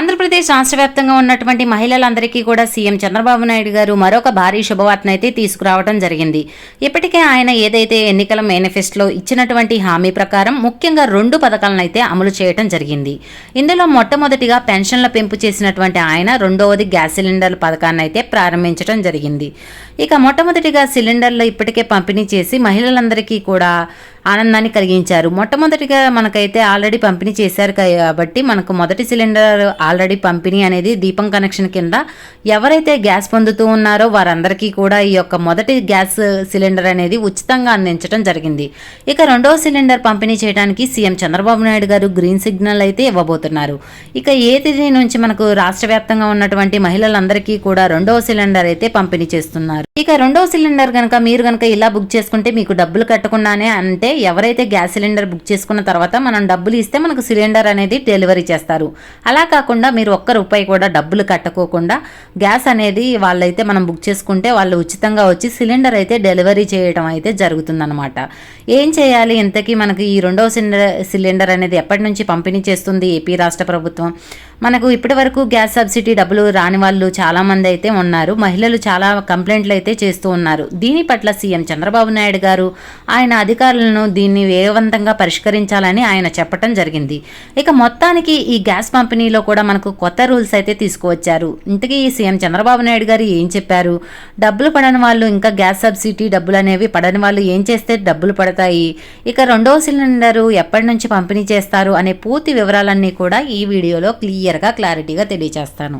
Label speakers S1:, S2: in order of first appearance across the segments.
S1: ఆంధ్రప్రదేశ్ రాష్ట్ర వ్యాప్తంగా ఉన్నటువంటి మహిళలందరికీ కూడా సీఎం చంద్రబాబు నాయుడు గారు మరొక భారీ శుభవార్తను అయితే తీసుకురావడం జరిగింది. ఇప్పటికే ఆయన ఏదైతే ఎన్నికల మేనిఫెస్టోలో ఇచ్చినటువంటి హామీ ప్రకారం ముఖ్యంగా రెండు పథకాలను అయితే అమలు చేయడం జరిగింది. ఇందులో మొట్టమొదటిగా పెన్షన్ల పెంపు చేసినటువంటి ఆయన రెండవది గ్యాస్ సిలిండర్ల పథకాన్ని అయితే ప్రారంభించడం జరిగింది. ఇక మొట్టమొదటిగా సిలిండర్లు ఇప్పటికే పంపిణీ చేసి మహిళలందరికీ కూడా ఆనందాన్ని కలిగించారు. మొట్టమొదటిగా మనకైతే ఆల్రెడీ పంపిణీ చేశారు కాబట్టి మనకు మొదటి సిలిండర్ ఆల్రెడీ పంపిణీ అనేది దీపం కనెక్షన్ కింద ఎవరైతే గ్యాస్ పొందుతూ ఉన్నారో వారందరికీ కూడా ఈ యొక్క మొదటి గ్యాస్ సిలిండర్ అనేది ఉచితంగా అందించడం జరిగింది. ఇక రెండవ సిలిండర్ పంపిణీ చేయడానికి సీఎం చంద్రబాబు నాయుడు గారు గ్రీన్ సిగ్నల్ అయితే ఇవ్వబోతున్నారు. ఇక ఏ తేదీ నుంచి మనకు రాష్ట్ర వ్యాప్తంగా ఉన్నటువంటి మహిళలందరికీ కూడా రెండవ సిలిండర్ అయితే పంపిణీ చేస్తున్నారు. ఇక రెండవ సిలిండర్ కనుక మీరు కనుక ఇలా బుక్ చేసుకుంటే మీకు డబ్బులు కట్టకుండానే అంటే ఎవరైతే గ్యాస్ సిలిండర్ బుక్ చేసుకున్న తర్వాత మనం డబ్బులు ఇస్తే మనకు సిలిండర్ అనేది డెలివరీ చేస్తారు. అలా కాకుండా మీరు ఒక్క రూపాయి కూడా డబ్బులు కట్టుకోకుండా గ్యాస్ అనేది వాళ్ళైతే మనం బుక్ చేసుకుంటే వాళ్ళు ఉచితంగా వచ్చి సిలిండర్ అయితే డెలివరీ చేయడం అయితే జరుగుతుందన్నమాట. ఏం చేయాలి? ఇంతకీ మనకి ఈ రెండవ సిలిండర్ సిలిండర్ అనేది ఎప్పటి నుంచి పంపిణీ చేస్తుంది ఏపీ రాష్ట్ర ప్రభుత్వం? మనకు ఇప్పటి వరకు గ్యాస్ సబ్సిడీ డబ్బులు రాని వాళ్ళు చాలామంది అయితే ఉన్నారు. మహిళలు చాలా కంప్లైంట్లు అయితే చేస్తూ ఉన్నారు. దీని పట్ల సీఎం చంద్రబాబు నాయుడు గారు ఆయన అధికారులను దీన్ని వేగవంతంగా పరిష్కరించాలని ఆయన చెప్పడం జరిగింది. ఇక మొత్తానికి ఈ గ్యాస్ పంపిణీలో కూడా మనకు కొత్త రూల్స్ అయితే తీసుకువచ్చారు. ఇంతకీ ఈ సీఎం చంద్రబాబు నాయుడు గారు ఏం చెప్పారు? డబ్బులు పడని వాళ్ళు ఇంకా గ్యాస్ సబ్సిడీ డబ్బులు అనేవి పడని వాళ్ళు ఏం చేస్తే డబ్బులు పడతాయి ఇక రెండవ సిలిండరు ఎప్పటి నుంచి పంపిణీ చేస్తారు అనే పూర్తి వివరాలన్నీ కూడా ఈ వీడియోలో క్లియర్గా క్లారిటీగా తెలియజేస్తాను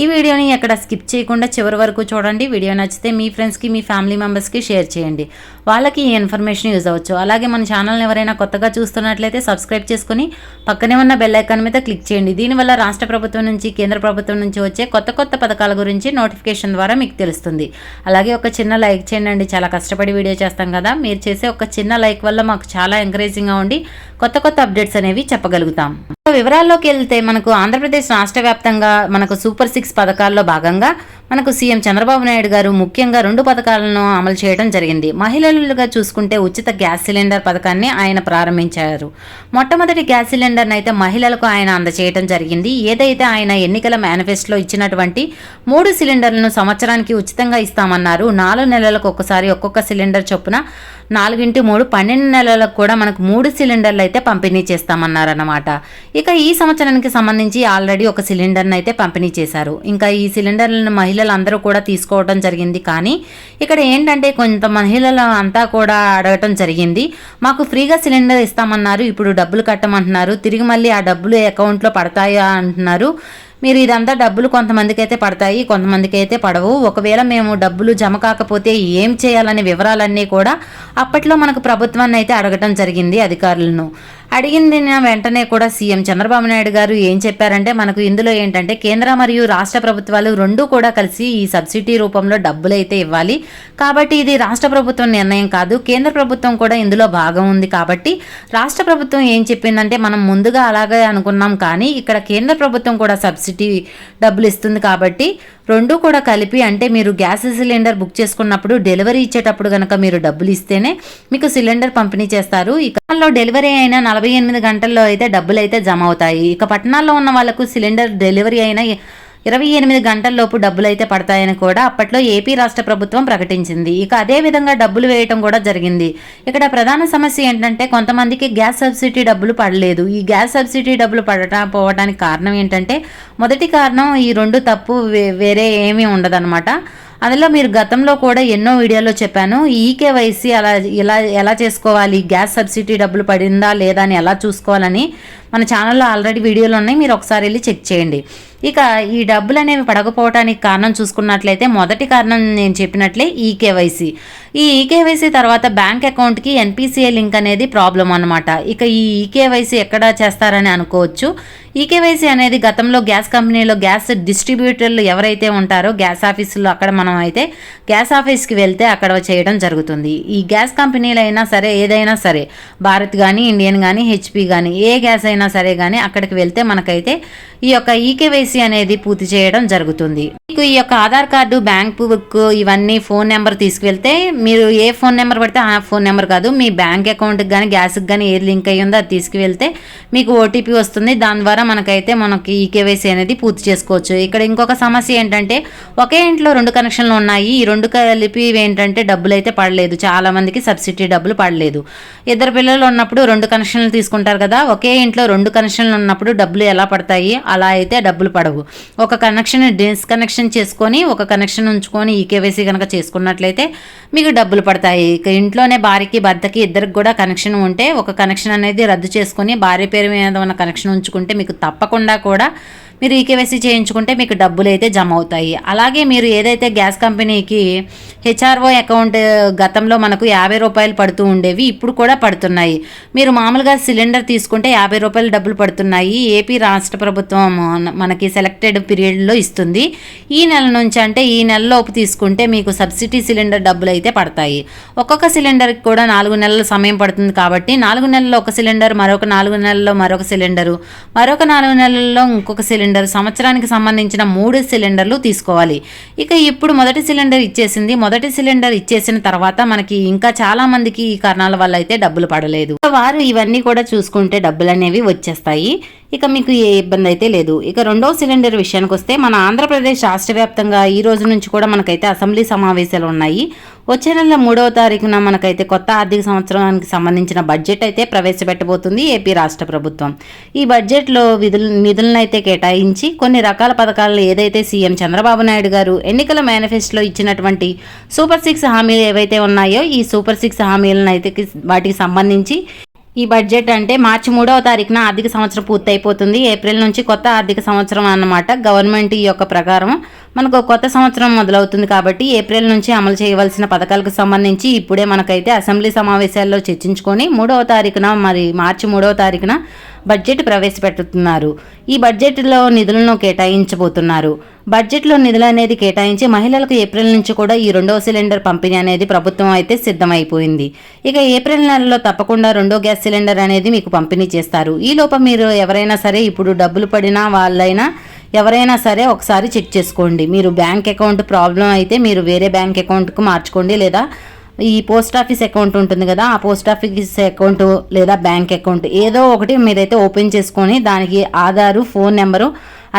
S1: ఈ వీడియోని ఎక్కడ స్కిప్ చేయకుండా చివరి వరకు చూడండి. వీడియో నచ్చితే మీ ఫ్రెండ్స్కి మీ ఫ్యామిలీ మెంబర్స్కి షేర్ చేయండి. వాళ్ళకి ఈ ఇన్ఫర్మేషన్ యూజ్ అవ్వచ్చు. అలాగే మన ఛానల్ని ఎవరైనా కొత్తగా చూస్తున్నట్లయితే సబ్స్క్రైబ్ చేసుకుని పక్కనే ఉన్న బెల్ ఐకాన్ మీద క్లిక్ చేయండి. దీనివల్ల రాష్ట్ర ప్రభుత్వం నుంచి కేంద్ర ప్రభుత్వం నుంచి వచ్చే కొత్త కొత్త పథకాల గురించి నోటిఫికేషన్ ద్వారా మీకు తెలుస్తుంది. అలాగే ఒక చిన్న లైక్ చేయండి. చాలా కష్టపడి వీడియో చేస్తాం కదా. మీరు చేసే ఒక చిన్న లైక్ వల్ల మాకు చాలా ఎంకరేజింగ్గా ఉండి కొత్త కొత్త అప్డేట్స్ అనేవి చెప్పగలుగుతాం. వివరాల్లోకి వెళ్తే మనకు ఆంధ్రప్రదేశ్ రాష్ట్ర వ్యాప్తంగా మనకు సూపర్ సిక్స్ పథకాల్లో భాగంగా మనకు సీఎం చంద్రబాబు నాయుడు గారు ముఖ్యంగా రెండు పథకాలను అమలు చేయడం జరిగింది. మహిళలుగా చూసుకుంటే ఉచిత గ్యాస్ సిలిండర్ పథకాన్ని ఆయన ప్రారంభించారు. మొట్టమొదటి గ్యాస్ సిలిండర్ను అయితే మహిళలకు ఆయన అందచేయడం జరిగింది. ఏదైతే ఆయన ఎన్నికల మేనిఫెస్టోలో ఇచ్చినటువంటి మూడు సిలిండర్లను సంవత్సరానికి ఉచితంగా ఇస్తామన్నారు. నాలుగు నెలలకు ఒక్కసారి ఒక్కొక్క సిలిండర్ చొప్పున నాలుగింటి మూడు పన్నెండు నెలలకు కూడా మనకు మూడు సిలిండర్లు అయితే పంపిణీ చేస్తామన్నారన్నమాట. ఇక ఈ సంవత్సరానికి సంబంధించి ఆల్రెడీ ఒక సిలిండర్ని అయితే పంపిణీ చేశారు. ఇంకా ఈ సిలిండర్లను మహిళ అందరూ కూడా తీసుకోవడం జరిగింది. కానీ ఇక్కడ ఏంటంటే కొంత మహిళలు అంతా కూడా అడగటం జరిగింది. మాకు ఫ్రీగా సిలిండర్ ఇస్తామన్నారు. ఇప్పుడు డబ్బులు కట్టమంటున్నారు. తిరిగి మళ్ళీ ఆ డబ్బులు అకౌంట్లో పడతాయా అంటున్నారు. మీరు ఇదంతా డబ్బులు కొంతమందికి అయితే పడతాయి కొంతమందికి అయితే పడవు. ఒకవేళ మేము డబ్బులు జమ కాకపోతే ఏం చేయాలనే వివరాలన్నీ కూడా అప్పట్లో మనకు ప్రభుత్వాన్ని అయితే అడగటం జరిగింది అధికారులను. అడిగింది వెంటనే కూడా సీఎం చంద్రబాబు నాయుడు గారు ఏం చెప్పారంటే మనకు ఇందులో ఏంటంటే కేంద్ర మరియు రాష్ట్ర ప్రభుత్వాలు రెండూ కూడా కలిసి ఈ సబ్సిడీ రూపంలో డబ్బులు అయితే ఇవ్వాలి. కాబట్టి ఇది రాష్ట్ర ప్రభుత్వం నిర్ణయం కాదు. కేంద్ర ప్రభుత్వం కూడా ఇందులో భాగం ఉంది కాబట్టి రాష్ట్ర ప్రభుత్వం ఏం చెప్పిందంటే మనం ముందుగా అలాగే అనుకున్నాం కానీ ఇక్కడ కేంద్ర ప్రభుత్వం కూడా సబ్సిడీ డబ్బులు ఇస్తుంది కాబట్టి రెండు కూడా కలిపి అంటే మీరు గ్యాస్ సిలిండర్ బుక్ చేసుకున్నప్పుడు డెలివరీ ఇచ్చేటప్పుడు కనుక మీరు డబ్బులు ఇస్తేనే మీకు సిలిండర్ పంపిణీ చేస్తారు. ఇక డెలివరీ అయిన నలభై ఎనిమిది గంటల్లో అయితే డబ్బులు అయితే జమ అవుతాయి ఇక పట్టణాల్లో ఉన్న వాళ్ళకు సిలిండర్ డెలివరీ అయిన ఇరవై ఎనిమిది గంటల్లోపు డబ్బులు అయితే పడతాయని కూడా అప్పట్లో ఏపీ రాష్ట్ర ప్రభుత్వం ప్రకటించింది. ఇక అదే విధంగా డబ్బులు వేయటం కూడా జరిగింది. ఇక్కడ ప్రధాన సమస్య ఏంటంటే కొంతమందికి గ్యాస్ సబ్సిడీ డబ్బులు పడలేదు. ఈ గ్యాస్ సబ్సిడీ డబ్బులు పడట పోవడానికి కారణం ఏంటంటే మొదటి కారణం ఈ రెండు తప్పు వేరే ఏమీ ఉండదన్నమాట. అందులో మీరు గతంలో కూడా ఎన్నో వీడియోలో చెప్పాను ఈకేవైసీ అలా ఇలా ఎలా చేసుకోవాలి గ్యాస్ సబ్సిడీ డబ్బులు పడిందా లేదా అని ఎలా చూసుకోవాలని మన ఛానల్లో ఆల్రెడీ వీడియోలు ఉన్నాయి మీరు ఒకసారి వెళ్ళి చెక్ చేయండి. ఇక ఈ డబ్బులు అనేవి పడకపోవడానికి కారణం చూసుకున్నట్లయితే మొదటి కారణం నేను చెప్పినట్లే ఈకేవైసీ ఈ ఈకేవైసీ తర్వాత బ్యాంక్ అకౌంట్కి ఎన్పిసిఐ లింక్ అనేది ప్రాబ్లం అనమాట ఇక ఈ ఈకేవైసీ ఎక్కడ చేస్తారని అనుకోవచ్చు. ఈకేవైసీ అనేది గతంలో గ్యాస్ కంపెనీలో గ్యాస్ డిస్ట్రిబ్యూటర్లు ఎవరైతే ఉంటారో గ్యాస్ ఆఫీసులో అక్కడ మనం అయితే గ్యాస్ ఆఫీస్కి వెళ్తే అక్కడ చేయడం జరుగుతుంది. ఈ గ్యాస్ కంపెనీలు అయినా సరే ఏదైనా సరే భారత్ కానీ ఇండియన్ కానీ హెచ్పి కానీ ఏ గ్యాస్ అయినా సరే కానీ అక్కడికి వెళ్తే మనకైతే ఈ యొక్క ఈకేవైసీ ఈకేవైసీ అనేది పూర్తి చేయడం జరుగుతుంది. మీకు ఈ యొక్క ఆధార్ కార్డు బ్యాంక్ బుక్ ఇవన్నీ ఫోన్ నెంబర్ తీసుకువెళ్తే మీరు ఏ ఫోన్ నెంబర్ పడితే ఆ ఫోన్ నెంబర్ కాదు మీ బ్యాంక్ అకౌంట్కి కానీ గ్యాస్కి కానీ ఏది లింక్ అయ్యి ఉందో అది తీసుకువెళ్తే మీకు ఓటీపీ వస్తుంది. దాని ద్వారా మనకైతే మనకి ఈ కేవైసీ అనేది పూర్తి చేసుకోవచ్చు. ఇక్కడ ఇంకొక సమస్య ఏంటంటే ఒకే ఇంట్లో రెండు కనెక్షన్లు ఉన్నాయి. ఈ రెండు కలిపి ఏంటంటే డబ్బులు అయితే పడలేదు. చాలా మందికి సబ్సిడీ డబ్బులు పడలేదు. ఇద్దరు పిల్లలు ఉన్నప్పుడు రెండు కనెక్షన్లు తీసుకుంటారు కదా ఒకే ఇంట్లో రెండు కనెక్షన్లు ఉన్నప్పుడు డబ్బులు ఎలా పడతాయి? అలా అయితే డబ్బులు పడవు. ఒక కనెక్షన్ డిస్కనెక్షన్ చేసుకొని ఒక కనెక్షన్ ఉంచుకొని ఈ కేవైసీ కనుక చేసుకున్నట్లయితే మీకు డబ్బులు పడతాయి. ఇక ఇంట్లోనే భార్యకి భర్తకి ఇద్దరికి కూడా కనెక్షన్ ఉంటే ఒక కనెక్షన్ అనేది రద్దు చేసుకొని భార్య పేరు మీద ఉన్న కనెక్షన్ ఉంచుకుంటే మీకు తప్పకుండా కూడా మీరు ఈకేవైసీ చేయించుకుంటే మీకు డబ్బులు అయితే జమ అవుతాయి అలాగే మీరు ఏదైతే గ్యాస్ కంపెనీకి హెచ్ఆర్ఓ అకౌంట్ గతంలో మనకు యాభై రూపాయలు పడుతూ ఉండేవి ఇప్పుడు కూడా పడుతున్నాయి. మీరు మామూలుగా సిలిండర్ తీసుకుంటే యాభై రూపాయలు డబ్బులు పడుతున్నాయి. ఏపీ రాష్ట్ర ప్రభుత్వం మనకి సెలెక్టెడ్ పీరియడ్లో ఇస్తుంది. ఈ నెల నుంచి అంటే ఈ నెలలోపు తీసుకుంటే మీకు సబ్సిడీ సిలిండర్ డబ్బులు అయితే పడతాయి. ఒక్కొక్క సిలిండర్కి కూడా నాలుగు నెలల సమయం పడుతుంది కాబట్టి నాలుగు నెలల్లో ఒక సిలిండర్ మరొక నాలుగు నెలల్లో మరొక సిలిండరు మరొక నాలుగు నెలల్లో ఇంకొక సిలిండర్ సిలిండర్ సంవత్సరానికి సంబంధించిన మూడు సిలిండర్లు తీసుకోవాలి. ఇక ఇప్పుడు మొదటి సిలిండర్ ఇచ్చేసింది. మొదటి సిలిండర్ ఇచ్చేసిన తర్వాత మనకి ఇంకా చాలా మందికి ఈ కారణాల వల్ల అయితే డబ్బులు పడలేదు. వారు ఇవన్నీ కూడా చూసుకుంటే డబ్బులు అనేవి వచ్చేస్తాయి. ఇక మీకు ఏ ఇబ్బంది అయితే లేదు. ఇక రెండో సిలిండర్ విషయానికి వస్తే మన ఆంధ్రప్రదేశ్ రాష్ట్ర వ్యాప్తంగా ఈ రోజు నుంచి కూడా మనకైతే అసెంబ్లీ సమావేశాలు ఉన్నాయి. వచ్చే నెల మూడవ తారీఖున మనకైతే కొత్త ఆర్థిక సంవత్సరానికి సంబంధించిన బడ్జెట్ అయితే ప్రవేశపెట్టబోతుంది ఏపీ రాష్ట్ర ప్రభుత్వం. ఈ బడ్జెట్లో విధులు నిధులను అయితే కేటాయించి కొన్ని రకాల పథకాలను ఏదైతే సీఎం చంద్రబాబు నాయుడు గారు ఎన్నికల మేనిఫెస్టోలో ఇచ్చినటువంటి సూపర్ సిక్స్ హామీలు ఏవైతే ఉన్నాయో ఈ సూపర్ సిక్స్ హామీలను అయితే వాటికి సంబంధించి ఈ బడ్జెట్ అంటే మార్చి మూడవ తారీఖున ఆర్థిక సంవత్సరం పూర్తయిపోతుంది. ఏప్రిల్ నుంచి కొత్త ఆర్థిక సంవత్సరం అన్నమాట గవర్నమెంట్ ఈ యొక్క ప్రకారం మనకు కొత్త సంవత్సరం మొదలవుతుంది కాబట్టి ఏప్రిల్ నుంచి అమలు చేయవలసిన పథకాలకు సంబంధించి ఇప్పుడే మనకైతే అసెంబ్లీ సమావేశాల్లో చర్చించుకొని మూడవ తారీఖున మరి మార్చి మూడవ తారీఖున బడ్జెట్ ప్రవేశపెట్టుతున్నారు ఈ బడ్జెట్లో నిధులను కేటాయించబోతున్నారు. బడ్జెట్లో నిధులు అనేది కేటాయించి మహిళలకు ఏప్రిల్ నుంచి కూడా ఈ రెండో సిలిండర్ పంపిణీ అనేది ప్రభుత్వం అయితే సిద్ధమైపోయింది. ఇక ఏప్రిల్ నెలలో తప్పకుండా రెండో గ్యాస్ సిలిండర్ అనేది మీకు పంపిణీ చేస్తారు. ఈ లోప మీరు ఎవరైనా సరే ఇప్పుడు డబ్బులు పడినా వాళ్ళైనా ఎవరైనా సరే ఒకసారి చెక్ చేసుకోండి. మీరు బ్యాంక్ అకౌంట్ ప్రాబ్లం అయితే మీరు వేరే బ్యాంక్ అకౌంట్కు మార్చుకోండి లేదా ఈ పోస్ట్ ఆఫీస్ అకౌంట్ ఉంటుంది కదా ఆ పోస్ట్ ఆఫీస్ అకౌంట్ లేదా బ్యాంక్ అకౌంట్ ఏదో ఒకటి మీరైతే ఓపెన్ చేసుకొని దానికి ఆధారు ఫోన్ నెంబరు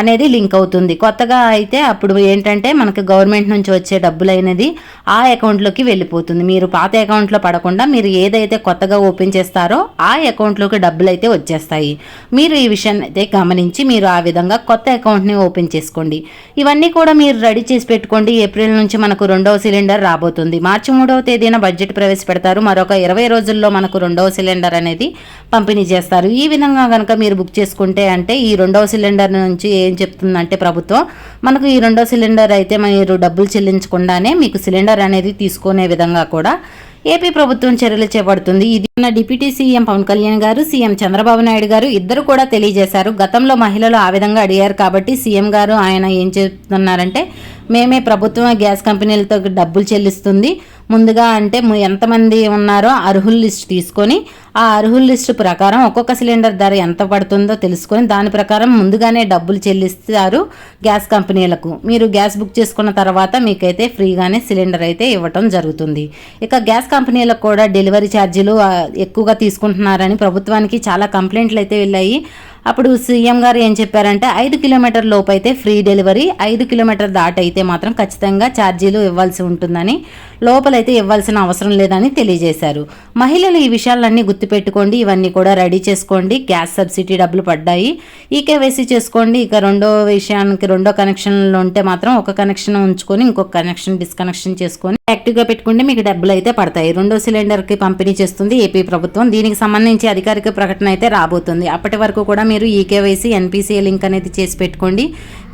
S1: అనేది లింక్ అవుతుంది. కొత్తగా అయితే అప్పుడు ఏంటంటే మనకు గవర్నమెంట్ నుంచి వచ్చే డబ్బులు అనేది ఆ అకౌంట్లోకి వెళ్ళిపోతుంది. మీరు పాత అకౌంట్లో పడకుండా మీరు ఏదైతే కొత్తగా ఓపెన్ చేస్తారో ఆ అకౌంట్లోకి డబ్బులు అయితే వచ్చేస్తాయి. మీరు ఈ విషయాన్ని అయితే గమనించి మీరు ఆ విధంగా కొత్త అకౌంట్ని ఓపెన్ చేసుకోండి. ఇవన్నీ కూడా మీరు రెడీ చేసి పెట్టుకోండి. ఏప్రిల్ నుంచి మనకు రెండవ సిలిండర్ రాబోతుంది. మార్చి మూడవ తేదీన బడ్జెట్ ప్రవేశపెడతారు. మరొక ఇరవై రోజుల్లో మనకు రెండవ సిలిండర్ అనేది పంపిణీ చేస్తారు. ఈ విధంగా కనుక మీరు బుక్ చేసుకుంటే అంటే ఈ రెండవ సిలిండర్ నుంచి ఏం చెప్తుందంటే ప్రభుత్వం మనకు ఈ రెండో సిలిండర్ అయితే మీరు డబ్బులు చెల్లించకుండానే మీకు సిలిండర్ అనేది తీసుకునే విధంగా కూడా ఏపీ ప్రభుత్వం చర్యలు చేపడుతుంది. ఇది మన డిప్యూటీ సీఎం పవన్ కళ్యాణ్ గారు సీఎం చంద్రబాబు నాయుడు గారు ఇద్దరు కూడా తెలియజేశారు. గతంలో మహిళలు ఆ విధంగా అడిగారు కాబట్టి సీఎం గారు ఆయన ఏం చెప్తున్నారంటే మేమే ప్రభుత్వం గ్యాస్ కంపెనీలతో డబ్బులు చెల్లిస్తుంది. ముందుగా అంటే ఎంతమంది ఉన్నారో అర్హుల లిస్ట్ తీసుకొని ఆ అర్హుల లిస్ట్ ప్రకారం ఒక్కొక్క సిలిండర్ ధర ఎంత పడుతుందో తెలుసుకొని దాని ప్రకారం ముందుగానే డబ్బులు చెల్లిస్తారు గ్యాస్ కంపెనీలకు. మీరు గ్యాస్ బుక్ చేసుకున్న తర్వాత మీకైతే ఫ్రీగానే సిలిండర్ అయితే ఇవ్వటం జరుగుతుంది. ఇక గ్యాస్ కంపెనీలకు కూడా డెలివరీ ఛార్జీలు ఎక్కువగా తీసుకుంటున్నారని ప్రభుత్వానికి చాలా కంప్లైంట్లు అయితే వెళ్ళాయి. అప్పుడు సీఎం గారు ఏం చెప్పారంటే ఐదు కిలోమీటర్ లోపు అయితే ఫ్రీ డెలివరీ ఐదు కిలోమీటర్ దాట అయితే మాత్రం ఖచ్చితంగా ఛార్జీలు ఇవ్వాల్సి ఉంటుందని లోపలైతే ఇవ్వాల్సిన అవసరం లేదని తెలియజేశారు. మహిళలు ఈ విషయాలన్నీ గుర్తుపెట్టుకోండి ఇవన్నీ కూడా రెడీ చేసుకోండి గ్యాస్ సబ్సిడీ డబ్బులు పడ్డాయి. ఈకేవైసీ చేసుకోండి ఇక రెండో విషయానికి రెండో కనెక్షన్లు ఉంటే మాత్రం ఒక కనెక్షన్ ఉంచుకొని ఇంకొక కనెక్షన్ డిస్కనెక్షన్ చేసుకొని యాక్టివ్గా పెట్టుకుంటే మీకు డబ్బులు అయితే పడతాయి. రెండో సిలిండర్కి పంపిణీ చేస్తుంది ఏపీ ప్రభుత్వం. దీనికి సంబంధించి అధికారిక ప్రకటన అయితే రాబోతుంది. అప్పటి వరకు కూడా మీరు ఈకేవైసీ ఎన్పిసిఏ లింక్ అనేది చేసి పెట్టుకోండి.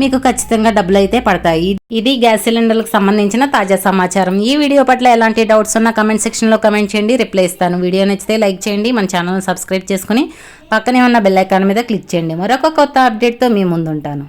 S1: మీకు ఖచ్చితంగా డబ్బులు అయితే పడతాయి. ఇది గ్యాస్ సిలిండర్లకు సంబంధించిన తాజా సమాచారం. ఈ వీడియో పట్ల ఎలాంటి డౌట్స్ ఉన్నా కమెంట్ సెక్షన్లో కమెంట్ చేయండి. రిప్లై ఇస్తాను. వీడియో నచ్చితే లైక్ చేయండి. మన ఛానల్ని సబ్స్క్రైబ్ చేసుకుని పక్కనే ఉన్న బెల్ ఐకాన్ మీద క్లిక్ చేయండి. మరొక కొత్త అప్డేట్తో మీ ముందుంటాను.